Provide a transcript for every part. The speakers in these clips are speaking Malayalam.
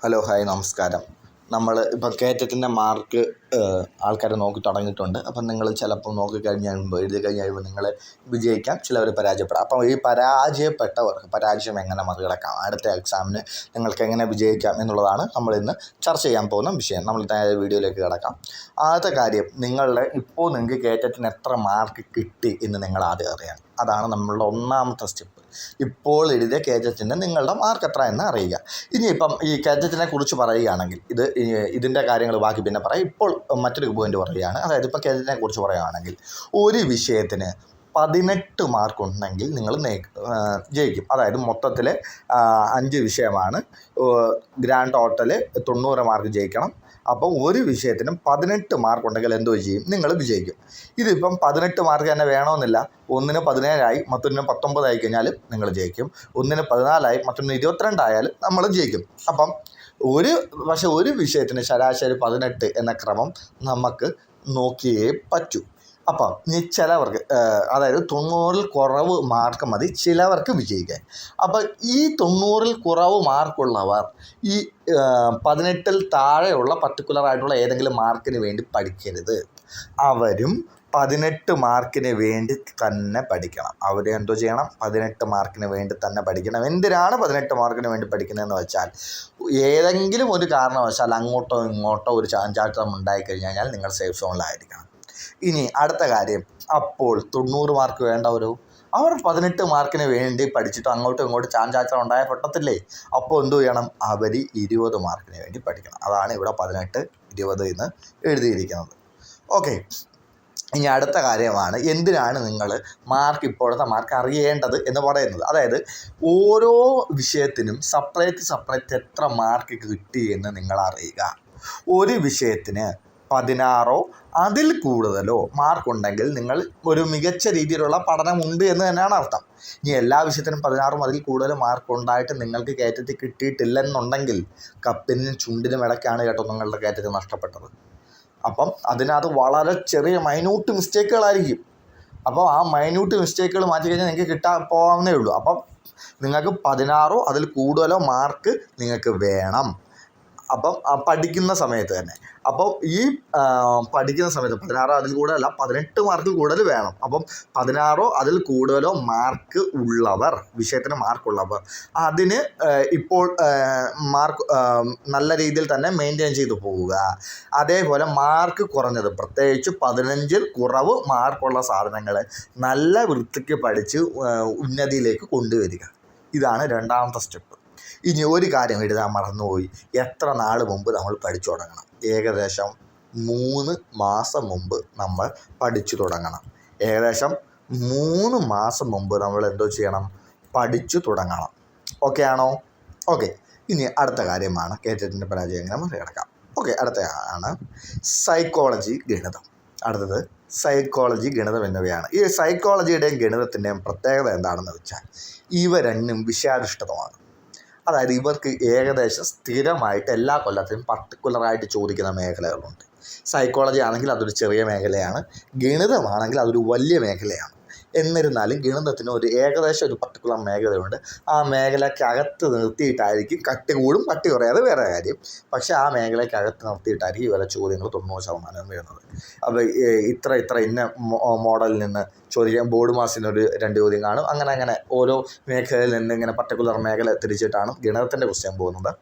ഹലോ ഹായ് നമസ്കാരം. നമ്മൾ ഇപ്പോൾ കയറ്റത്തിന്റെ മാർക്ക് ആൾക്കാരെ നോക്കി തുടങ്ങിയിട്ടുണ്ട്. അപ്പം നിങ്ങൾ ചിലപ്പോൾ നോക്കി കഴിഞ്ഞ് കഴിയുമ്പോൾ എഴുതി കഴിഞ്ഞ് കഴിയുമ്പോൾ നിങ്ങൾ വിജയിക്കാം ചിലവർ പരാജയപ്പെടാം. അപ്പം ഈ പരാജയപ്പെട്ടവർക്ക് പരാജയം എങ്ങനെ മറികടക്കാം? അടുത്ത എക്സാമിന് നിങ്ങൾക്ക് എങ്ങനെ വിജയിക്കാം എന്നുള്ളതാണ് നമ്മൾ ഇന്ന് ചർച്ച ചെയ്യാൻ പോകുന്ന വിഷയം. നമ്മൾ നേരെ വീഡിയോയിലേക്ക് കിടക്കാം. ആദ്യത്തെ കാര്യം നിങ്ങളുടെ ഇപ്പോൾ നിങ്ങൾക്ക് കയറ്റത്തിന് എത്ര മാർക്ക് കിട്ടി എന്ന് നിങ്ങൾ ആദ്യം അറിയണം. അതാണ് നമ്മളുടെ ഒന്നാമത്തെ സ്റ്റെപ്പ് ഇപ്പോൾ എഴുതിയ കേജറ്റിന്റെ നിങ്ങളുടെ മാർക്ക് എത്ര എന്ന് അറിയുക. ഇനിയിപ്പം ഈ കേജറ്റിനെ കുറിച്ച് പറയുകയാണെങ്കിൽ ഇത് ഇതിന്റെ കാര്യങ്ങൾ ബാക്കി പിന്നെ പറയാം. ഇപ്പോൾ മറ്റൊരു പോയിന്റ് പറയുകയാണ്. അതായത് ഇപ്പോൾ കേജറ്റിനെ കുറിച്ച് പറയുകയാണെങ്കിൽ ഒരു വിഷയത്തിന് പതിനെട്ട് മാർക്ക് ഉണ്ടെങ്കിൽ നിങ്ങൾ ജയിക്കും. അതായത് മൊത്തത്തിൽ അഞ്ച് വിഷയമാണ്. ഗ്രാൻഡ് ടോട്ടൽ തൊണ്ണൂറ് മാർക്ക് ജയിക്കണം. അപ്പം ഒരു വിഷയത്തിനും പതിനെട്ട് മാർക്ക് ഉണ്ടെങ്കിൽ എന്തോ ചെയ്യും? നിങ്ങൾ വിജയിക്കും. ഇതിപ്പം പതിനെട്ട് മാർക്ക് തന്നെ വേണമെന്നില്ല. ഒന്നിന് പതിനേഴായി മറ്റൊന്നിന് പത്തൊമ്പതായി കഴിഞ്ഞാൽ നിങ്ങൾ ജയിക്കും. ഒന്നിന് പതിനാലായി മറ്റൊന്നിന് ഇരുപത്തിരണ്ടായാലും നമ്മൾ ജയിക്കും. അപ്പം ഒരു പക്ഷേ ഒരു വിഷയത്തിന് ശരാശരി പതിനെട്ട് എന്ന ക്രമം നമുക്ക് നോക്കിയേ പറ്റൂ. അപ്പം ചിലവർക്ക് അതായത് തൊണ്ണൂറിൽ കുറവ് മാർക്ക് മതി ചിലവർക്ക് വിജയിക്കാൻ. അപ്പം ഈ തൊണ്ണൂറിൽ കുറവ് മാർക്കുള്ളവർ ഈ പതിനെട്ടിൽ താഴെയുള്ള പർട്ടിക്കുലർ ആയിട്ടുള്ള ഏതെങ്കിലും മാർക്കിന് വേണ്ടി പഠിക്കരുത്. അവരും പതിനെട്ട് മാർക്കിന് വേണ്ടി തന്നെ പഠിക്കണം. അവർ എന്തോ ചെയ്യണം? പതിനെട്ട് മാർക്കിന് വേണ്ടി തന്നെ പഠിക്കണം. എന്തിനാണ് പതിനെട്ട് മാർക്കിന് വേണ്ടി പഠിക്കുന്നതെന്ന് വെച്ചാൽ ഏതെങ്കിലും ഒരു കാരണവശാൽ അങ്ങോട്ടോ ഇങ്ങോട്ടോ ഒരു ചാഞ്ചാട്ടം ഉണ്ടായിക്കഴിഞ്ഞാൽ നിങ്ങൾ സേഫ് സോണിലായിരിക്കണം ഇനി അടുത്ത കാര്യം. അപ്പോൾ തൊണ്ണൂറ് മാർക്ക് ഒരു അവർ പതിനെട്ട് മാർക്കിന് വേണ്ടി പഠിച്ചിട്ട് അങ്ങോട്ടും ഇങ്ങോട്ടും ചാഞ്ചാച്ചം ഉണ്ടായ പൊട്ടത്തില്ലേ? അപ്പോൾ എന്തു ചെയ്യണം? അവർ ഇരുപത് മാർക്കിന് വേണ്ടി പഠിക്കണം. അതാണ് ഇവിടെ പതിനെട്ട് ഇരുപത് എന്ന് എഴുതിയിരിക്കുന്നത്. ഓക്കെ ഇനി അടുത്ത കാര്യമാണ് എന്തിനാണ് നിങ്ങൾ മാർക്ക് ഇപ്പോഴത്തെ മാർക്ക് അറിയേണ്ടത് എന്ന് പറയുന്നത്? അതായത് ഓരോ വിഷയത്തിനും സപ്പറേറ്റ് സപ്പറേറ്റ് എത്ര മാർക്ക് കിട്ടി എന്ന് നിങ്ങൾ അറിയുക. ഒരു വിഷയത്തിന് പതിനാറോ അതിൽ കൂടുതലോ മാർക്കുണ്ടെങ്കിൽ നിങ്ങൾ ഒരു മികച്ച രീതിയിലുള്ള പഠനമുണ്ട് എന്ന് തന്നെയാണ് അർത്ഥം. ഇനി എല്ലാ വിഷയത്തിനും പതിനാറും അതിൽ കൂടുതൽ മാർക്കുണ്ടായിട്ട് നിങ്ങൾക്ക് കയറ്റത്തിൽ കിട്ടിയിട്ടില്ലെന്നുണ്ടെങ്കിൽ കപ്പിനും ചുണ്ടിനും ഇടയ്ക്കാണ് കേട്ടോ നിങ്ങളുടെ കയറ്റത്തിൽ നഷ്ടപ്പെട്ടത്. അപ്പം അതിനകത്ത് വളരെ ചെറിയ മൈന്യൂട്ട് മിസ്റ്റേക്കുകളായിരിക്കും അപ്പോൾ ആ മൈന്യൂട്ട് മിസ്റ്റേക്കുകൾ മാറ്റി കഴിഞ്ഞാൽ നിങ്ങൾക്ക് കിട്ടാൻ പോകാവുന്നേ ഉള്ളൂ. അപ്പം നിങ്ങൾക്ക് പതിനാറോ അതിൽ കൂടുതലോ മാർക്ക് നിങ്ങൾക്ക് വേണം. അപ്പം പഠിക്കുന്ന സമയത്ത് തന്നെ. അപ്പോൾ ഈ പഠിക്കുന്ന സമയത്ത് പതിനാറോ അതിൽ കൂടുതലല്ല പതിനെട്ട് മാർക്കിൽ കൂടുതൽ വേണം. അപ്പം പതിനാറോ അതിൽ കൂടുതലോ മാർക്ക് ഉള്ളവർ വിഷയത്തിന് മാർക്കുള്ളവർ അതിന് ഇപ്പോൾ മാർക്ക് നല്ല രീതിയിൽ തന്നെ മെയിന്റെയിൻ ചെയ്തു പോവുക. അതേപോലെ മാർക്ക് കുറഞ്ഞത് പ്രത്യേകിച്ച് പതിനഞ്ചിൽ കുറവ് മാർക്കുള്ള സാധനങ്ങൾ നല്ല വൃത്തിക്ക് പഠിച്ച് ഉന്നതിയിലേക്ക് കൊണ്ടുവരിക. ഇതാണ് രണ്ടാമത്തെ സ്റ്റെപ്പ്. ഇനി ഒരു കാര്യം എഴുതാൻ മറന്നുപോയി. എത്ര നാൾ മുമ്പ് നമ്മൾ പഠിച്ചു തുടങ്ങണം? ഏകദേശം മൂന്ന് മാസം മുമ്പ് നമ്മൾ പഠിച്ചു തുടങ്ങണം. ഏകദേശം മൂന്ന് മാസം മുമ്പ് നമ്മൾ എന്തോ ചെയ്യണം? പഠിച്ചു തുടങ്ങണം. ഓക്കെ ആണോ? ഓക്കെ ഇനി അടുത്ത കാര്യമാണ് കയറ്റത്തിന്റെ പരാജയം എങ്ങനെ മറികടക്കാം ഓക്കെ അടുത്ത ആണ് സൈക്കോളജി ഗണിതം. അടുത്തത് സൈക്കോളജി ഗണിതം എന്നിവയാണ്. ഈ സൈക്കോളജിയുടെയും ഗണിതത്തിന്റെയും പ്രത്യേകത എന്താണെന്ന് വെച്ചാൽ ഇവ രണ്ടും വിഷയാധിഷ്ഠിതമാണ്. അതായത് ഇവർക്ക് ഏകദേശം സ്ഥിരമായിട്ട് എല്ലാ കൊല്ലത്തിലും പർട്ടിക്കുലറായിട്ട് ചോദിക്കുന്ന മേഖലകളുണ്ട്. സൈക്കോളജി ആണെങ്കിൽ അതൊരു ചെറിയ മേഖലയാണ്. ഗണിതമാണെങ്കിൽ അതൊരു വലിയ മേഖലയാണ്. എന്നിരുന്നാലും ഗണിതത്തിന് ഒരു ഏകദേശം ഒരു പർട്ടിക്കുലർ മേഖലയുണ്ട്. ആ മേഖലയ്ക്കകത്ത് നിർത്തിയിട്ടായിരിക്കും കട്ടി കൂടും കട്ടി കുറയാതെ വേറെ കാര്യം. പക്ഷേ ആ മേഖലയ്ക്കകത്ത് നിർത്തിയിട്ടായിരിക്കും ഇവരെ ചോദ്യങ്ങൾ തൊണ്ണൂറ് ശതമാനം വരുന്നത്. അപ്പോൾ ഇത്ര ഇത്ര ഇന്ന മോഡലിൽ നിന്ന് ചോദിക്കാം ബോർഡ് മാസിന് ഒരു രണ്ട് ചോദ്യം കാണും. അങ്ങനെ അങ്ങനെ ഓരോ മേഖലയിൽ നിന്ന് ഇങ്ങനെ പർട്ടിക്കുലർ മേഖല തിരിച്ചിട്ടാണ് ഗണിതത്തിന്റെ ക്വസ്റ്റ്യൻ പോകുന്നത്.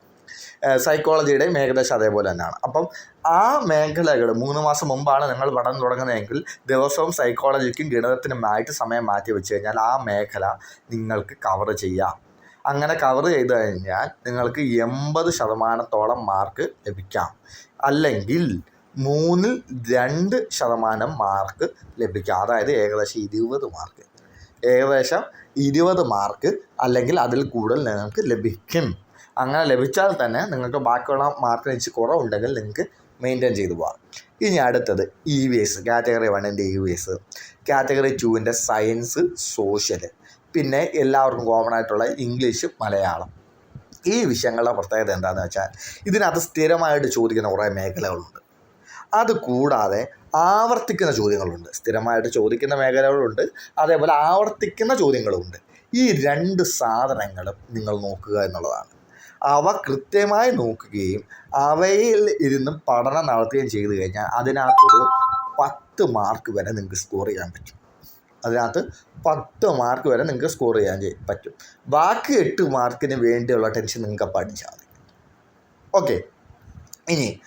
സൈക്കോളജിയുടെയും ഏകദേശം അതേപോലെ തന്നെയാണ്. അപ്പം ആ മേഖലകൾ മൂന്ന് മാസം മുമ്പാണ് നിങ്ങൾ പഠനം തുടങ്ങുന്നതെങ്കിൽ ദിവസവും സൈക്കോളജിക്കും ഗണിതത്തിനുമായിട്ട് സമയം മാറ്റി വെച്ച് കഴിഞ്ഞാൽ ആ മേഖല നിങ്ങൾക്ക് കവർ ചെയ്യാം. അങ്ങനെ കവർ ചെയ്ത് കഴിഞ്ഞാൽ നിങ്ങൾക്ക് എൺപത് ശതമാനത്തോളം മാർക്ക് ലഭിക്കാം. അല്ലെങ്കിൽ മൂന്നിൽ രണ്ട് ശതമാനം മാർക്ക് ലഭിക്കാം. അതായത് ഏകദേശം ഇരുപത് മാർക്ക് ഏകദേശം ഇരുപത് മാർക്ക് അല്ലെങ്കിൽ അതിൽ കൂടുതൽ നിങ്ങൾക്ക് ലഭിക്കും. അങ്ങനെ ലഭിച്ചാൽ തന്നെ നിങ്ങൾക്ക് ബാക്കിയുള്ള മാർക്കിന് ഇച്ചിരി കുറവുണ്ടെങ്കിൽ നിങ്ങൾക്ക് മെയിന്റെയിൻ ചെയ്തു പോകാം. ഇനി അടുത്തത് ഇ വി എസ് കാറ്റഗറി വണ്ണിന്റെ ഇ വി എസ് കാറ്റഗറി ടുവിന്റെ സയൻസ് സോഷ്യൽ പിന്നെ എല്ലാവർക്കും കോമൺ ആയിട്ടുള്ള ഇംഗ്ലീഷ് മലയാളം. ഈ വിഷയങ്ങളുടെ പ്രത്യേകത എന്താണെന്ന് വെച്ചാൽ ഇതിനകത്ത് സ്ഥിരമായിട്ട് ചോദിക്കുന്ന കുറേ മേഖലകളുണ്ട്. അത് കൂടാതെ ആവർത്തിക്കുന്ന ചോദ്യങ്ങളുണ്ട്. സ്ഥിരമായിട്ട് ചോദിക്കുന്ന മേഖലകളുണ്ട്. അതേപോലെ ആവർത്തിക്കുന്ന ചോദ്യങ്ങളുമുണ്ട് ഈ രണ്ട് സാധനങ്ങളും നിങ്ങൾ നോക്കുക എന്നുള്ളതാണ്. അവ കൃത്യമായി നോക്കുകയും അവയിൽ ഇരുന്ന് പഠനം നടത്തുകയും ചെയ്തു കഴിഞ്ഞാൽ അതിനകത്തൊരു പത്ത് മാർക്ക് വരെ നിങ്ങൾക്ക് സ്കോർ ചെയ്യാൻ പറ്റും. അതിനകത്ത് പത്ത് മാർക്ക് വരെ നിങ്ങൾക്ക് സ്കോർ ചെയ്യാൻ പറ്റും. ബാക്കി എട്ട് മാർക്കിന് വേണ്ടിയുള്ള ടെൻഷൻ നിങ്ങൾക്ക് പഠിച്ചാൽ മതി. ഓക്കെ ഇനി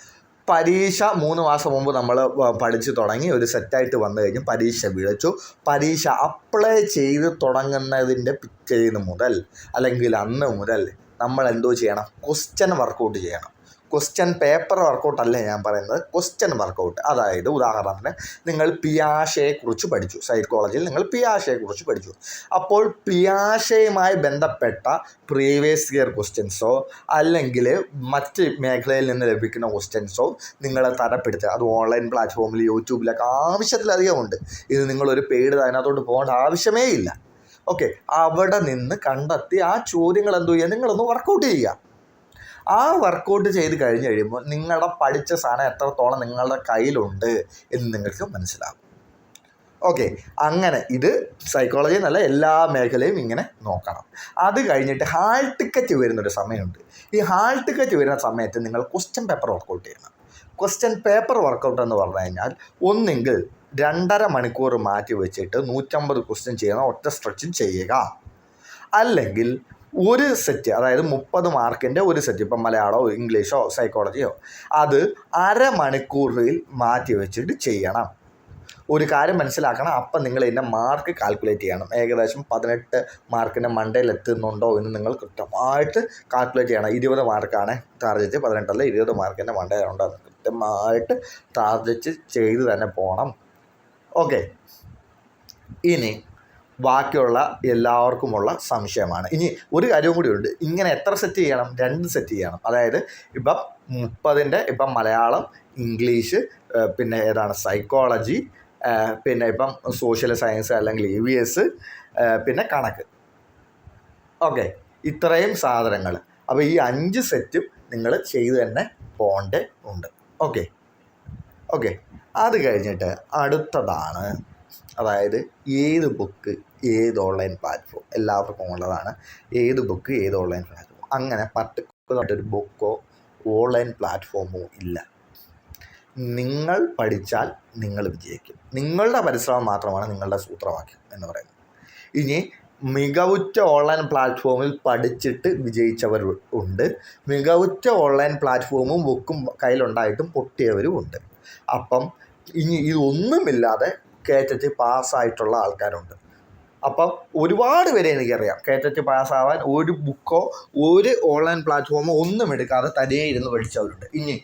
പരീക്ഷ മൂന്ന് മാസം മുമ്പ് നമ്മൾ പഠിച്ചു തുടങ്ങി ഒരു സെറ്റായിട്ട് വന്നു കഴിഞ്ഞ് പരീക്ഷ വിളിച്ചു. പരീക്ഷ അപ്ലൈ ചെയ്ത് തുടങ്ങുന്നതിന്റെ പിറ്റേന്ന് മുതൽ അല്ലെങ്കിൽ അന്ന് മുതൽ നമ്മൾ എന്തോ ചെയ്യണം? ക്വസ്റ്റ്യൻ വർക്കൗട്ട് ചെയ്യണം. ക്വസ്റ്റ്യൻ പേപ്പർ വർക്കൗട്ട് അല്ല ഞാൻ പറയുന്നത്? ക്വസ്റ്റ്യൻ വർക്കൗട്ട് അതായത് ഉദാഹരണത്തിന് നിങ്ങൾ പിയാഷയെക്കുറിച്ച് പഠിച്ചു. സൈക്കോളജിയിൽ നിങ്ങൾ പിയാഷയെക്കുറിച്ച് പഠിച്ചു. അപ്പോൾ പിയാഷയുമായി ബന്ധപ്പെട്ട പ്രീവിയസ് ഇയർ ക്വസ്റ്റ്യൻസോ അല്ലെങ്കിൽ മറ്റ് മേഖലയിൽ നിന്ന് ലഭിക്കുന്ന ക്വസ്റ്റ്യൻസോ നിങ്ങളെ തരപ്പെടുത്തുക. അത് ഓൺലൈൻ പ്ലാറ്റ്ഫോമിൽ യൂട്യൂബിലൊക്കെ ആവശ്യത്തിലധികം ഉണ്ട് ഇത് നിങ്ങളൊരു പേടി അതിനകത്തോട്ട് പോകേണ്ട ആവശ്യമേ ഇല്ല. ഓക്കെ അവിടെ നിന്ന് കണ്ടെത്തി ആ ചോദ്യങ്ങൾ എന്തു ചെയ്യുക? നിങ്ങളൊന്ന് വർക്കൗട്ട് ചെയ്യുക. ആ വർക്കൗട്ട് ചെയ്ത് കഴിഞ്ഞ് കഴിയുമ്പോൾ നിങ്ങളുടെ പഠിച്ച സാധനം എത്രത്തോളം നിങ്ങളുടെ കയ്യിലുണ്ട് എന്ന് നിങ്ങൾക്ക് മനസ്സിലാകും ഓക്കെ അങ്ങനെ ഇത് സൈക്കോളജി എന്നല്ല എല്ലാ മേഖലയും ഇങ്ങനെ നോക്കണം. അത് കഴിഞ്ഞിട്ട് ഹാൾ ടിക്കറ്റ് വരുന്നൊരു സമയമുണ്ട്. ഈ ഹാൾ ടിക്കറ്റ് വരുന്ന സമയത്ത് നിങ്ങൾ ക്വസ്റ്റ്യൻ പേപ്പർ വർക്കൗട്ട് ചെയ്യണം. ക്വസ്റ്റ്യൻ പേപ്പർ വർക്കൗട്ട് എന്ന് പറഞ്ഞു കഴിഞ്ഞാൽ ഒന്നെങ്കിൽ രണ്ടര മണിക്കൂർ മാറ്റി വെച്ചിട്ട് നൂറ്റമ്പത് ക്വസ്റ്റ്യൻ ചെയ്യുന്ന ഒറ്റ സ്ട്രെച്ചിൽ ചെയ്യുക. അല്ലെങ്കിൽ ഒരു സെറ്റ് അതായത് മുപ്പത് മാർക്കിന്റെ ഒരു സെറ്റ് ഇപ്പം മലയാളമോ ഇംഗ്ലീഷോ സൈക്കോളജിയോ അത് അരമണിക്കൂറിൽ മാറ്റി വെച്ചിട്ട് ചെയ്യണം. ഒരു കാര്യം മനസ്സിലാക്കണം അപ്പം നിങ്ങൾ ഇതിന്റെ മാർക്ക് കാൽക്കുലേറ്റ് ചെയ്യണം. ഏകദേശം പതിനെട്ട് മാർക്കിന്റെ മണ്ടയിൽ എത്തുന്നുണ്ടോ എന്ന് നിങ്ങൾ കൃത്യമായിട്ട് കാൽക്കുലേറ്റ് ചെയ്യണം. ഇരുപത് മാർക്കാണ് ടാർഗറ്റ് പതിനെട്ടല്ല ഇരുപത് മാർക്കിന്റെ മണ്ടയിലുണ്ടോ കൃത്യമായിട്ട് ടാർഗറ്റ് ചെയ്ത് തന്നെ പോകണം. ഓക്കെ. ഇനി ബാക്കിയുള്ള എല്ലാവർക്കുമുള്ള സംശയമാണ്. ഇനി ഒരു കാര്യവും കൂടി ഉണ്ട്. ഇങ്ങനെ എത്ര സെറ്റ് ചെയ്യണം? രണ്ട് സെറ്റ് ചെയ്യണം. അതായത് ഇപ്പം മുപ്പതിന്റെ ഇപ്പം മലയാളം ഇംഗ്ലീഷ് പിന്നെ ഏതാണ്? സൈക്കോളജി പിന്നെ ഇപ്പം സോഷ്യൽ സയൻസ് അല്ലെങ്കിൽ ഇ വി എസ് പിന്നെ കണക്ക്. ഓക്കെ. ഇത്രയും സാധനങ്ങൾ. അപ്പോൾ ഈ അഞ്ച് സെറ്റും നിങ്ങൾ ചെയ്തു തന്നെ പോകേണ്ട ഉണ്ട് ഓക്കെ. ഓക്കെ. അത് കഴിഞ്ഞിട്ട് അടുത്തതാണ്. അതായത് ഏത് ബുക്ക് ഏത് ഓൺലൈൻ പ്ലാറ്റ്ഫോം എല്ലാവർക്കും ഉള്ളതാണ്. ഏത് ബുക്ക് ഏത് ഓൺലൈൻ പ്ലാറ്റ്ഫോം അങ്ങനെ പർട്ടിക്കുലറായിട്ടൊരു ബുക്കോ ഓൺലൈൻ പ്ലാറ്റ്ഫോമോ ഇല്ല. നിങ്ങൾ പഠിച്ചാൽ നിങ്ങൾ വിജയിക്കും. നിങ്ങളുടെ പരിശ്രമം മാത്രമാണ് നിങ്ങളുടെ സൂത്രവാക്യം എന്ന് പറയുന്നത്. ഇനി മികവുറ്റ ഓൺലൈൻ പ്ലാറ്റ്ഫോമിൽ പഠിച്ചിട്ട് വിജയിച്ചവർ ഉണ്ട്. മികവുറ്റ ഓൺലൈൻ പ്ലാറ്റ്ഫോമും ബുക്കും കയ്യിലുണ്ടായിട്ടും പൊട്ടിയവരും ഉണ്ട്. അപ്പം ഇനി ഇതൊന്നുമില്ലാതെ കയറ്റത്തിൽ പാസ്സായിട്ടുള്ള ആൾക്കാരുണ്ട്. അപ്പം ഒരുപാട് പേരെ എനിക്കറിയാം. കയറ്റത്തിൽ പാസ്സാവാൻ ഒരു ബുക്കോ ഒരു ഓൺലൈൻ പ്ലാറ്റ്ഫോമോ ഒന്നും എടുക്കാതെ തനിയെ ഇരുന്ന് പഠിച്ചവരുണ്ട്. ഇനി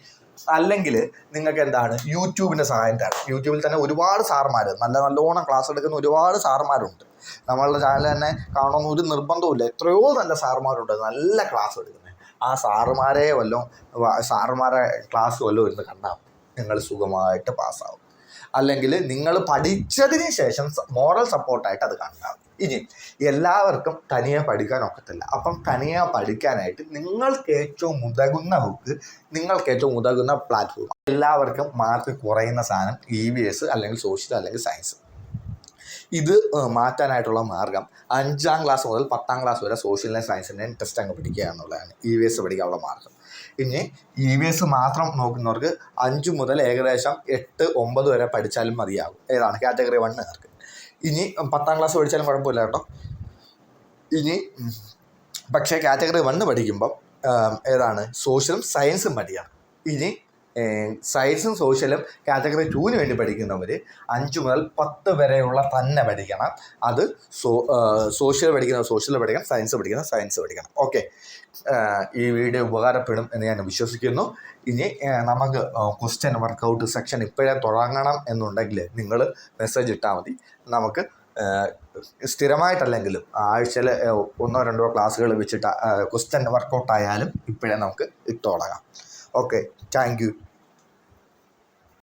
അല്ലെങ്കിൽ നിങ്ങൾക്ക് എന്താണ്? യൂട്യൂബിന്റെ സഹായം യൂട്യൂബിൽ തന്നെ ഒരുപാട് സാറുമാർ നല്ല നല്ലോണം ക്ലാസ് എടുക്കുന്ന ഒരുപാട് സാർമാരുണ്ട് നമ്മളുടെ ചാനൽ തന്നെ കാണണമെന്ന് ഒരു നിർബന്ധവുമില്ല. എത്രയോ നല്ല സാർമാരുണ്ട് നല്ല ക്ലാസ് എടുക്കുന്നത് ആ സാറുമാരെ വല്ലതും സാറുമാരെ ക്ലാസ് വല്ലതും ഇരുന്ന് കണ്ടാൽ നിങ്ങൾ സുഖമായിട്ട് പാസ്സാവും അല്ലെങ്കിൽ നിങ്ങൾ പഠിച്ചതിന് ശേഷം മോറൽ സപ്പോർട്ടായിട്ട് അത് കണ്ടാകും ഇനി എല്ലാവർക്കും തനിയെ പഠിക്കാൻ ഒക്കത്തില്ല. അപ്പം തനിയെ പഠിക്കാനായിട്ട് നിങ്ങൾക്ക് ഏറ്റവും ഉതകുന്ന ബുക്ക് നിങ്ങൾക്ക് ഏറ്റവും ഉതകുന്ന പ്ലാറ്റ്ഫോം എല്ലാവർക്കും മാർക്ക് കുറയുന്ന സാധനം ഇ വി എസ് അല്ലെങ്കിൽ സോഷ്യൽ അല്ലെങ്കിൽ സയൻസ് ഇത് മാറ്റാനായിട്ടുള്ള മാർഗം അഞ്ചാം ക്ലാസ് മുതൽ പത്താം ക്ലാസ് വരെ സോഷ്യൽ സയൻസിന്റെ ടെസ്റ്റ് അങ്ങ് പഠിക്കുക എന്നുള്ളതാണ് ഇ വി എസ് പഠിക്കാനുള്ള മാർഗം. ഇനി ഇ വി എസ് മാത്രം നോക്കുന്നവർക്ക് അഞ്ച് മുതൽ ഏകദേശം എട്ട് ഒമ്പത് വരെ പഠിച്ചാലും മതിയാകും ഏതാണ്? കാറ്റഗറി വണ്ണുകാർക്ക് ഇനി പത്താം ക്ലാസ് പഠിച്ചാലും കുഴപ്പമില്ല കേട്ടോ. ഇനി പക്ഷേ കാറ്റഗറി വണ്ണ് പഠിക്കുമ്പം ഏതാണ്? സോഷ്യലും സയൻസും പഠിക്കണം. ഇനി സയൻസും സോഷ്യലും കാറ്റഗറി ടൂവിന് വേണ്ടി പഠിക്കുന്നവർ അഞ്ച് മുതൽ പത്ത് വരെയുള്ള തന്നെ പഠിക്കണം. അത് സോ സോഷ്യൽ പഠിക്കുന്ന സോഷ്യൽ പഠിക്കണം സയൻസ് പഠിക്കുന്ന സയൻസ് പഠിക്കണം. ഓക്കെ ഈ വീഡിയോ ഉപകാരപ്പെടും എന്ന് ഞാൻ വിശ്വസിക്കുന്നു. ഇനി നമുക്ക് ക്വസ്റ്റ്യൻ വർക്കൗട്ട് സെക്ഷൻ ഇപ്പോഴേ തുടങ്ങണം എന്നുണ്ടെങ്കിൽ നിങ്ങൾ മെസ്സേജ് ഇട്ടാൽ മതി. നമുക്ക് സ്ഥിരമായിട്ടല്ലെങ്കിലും ആഴ്ചയിൽ ഒന്നോ രണ്ടോ ക്ലാസ്സുകൾ വെച്ചിട്ട് ക്വസ്റ്റ്യൻ വർക്കൗട്ടായാലും ഇപ്പോഴേ നമുക്ക് ഇട്ട് തുടങ്ങാം. Okay thank you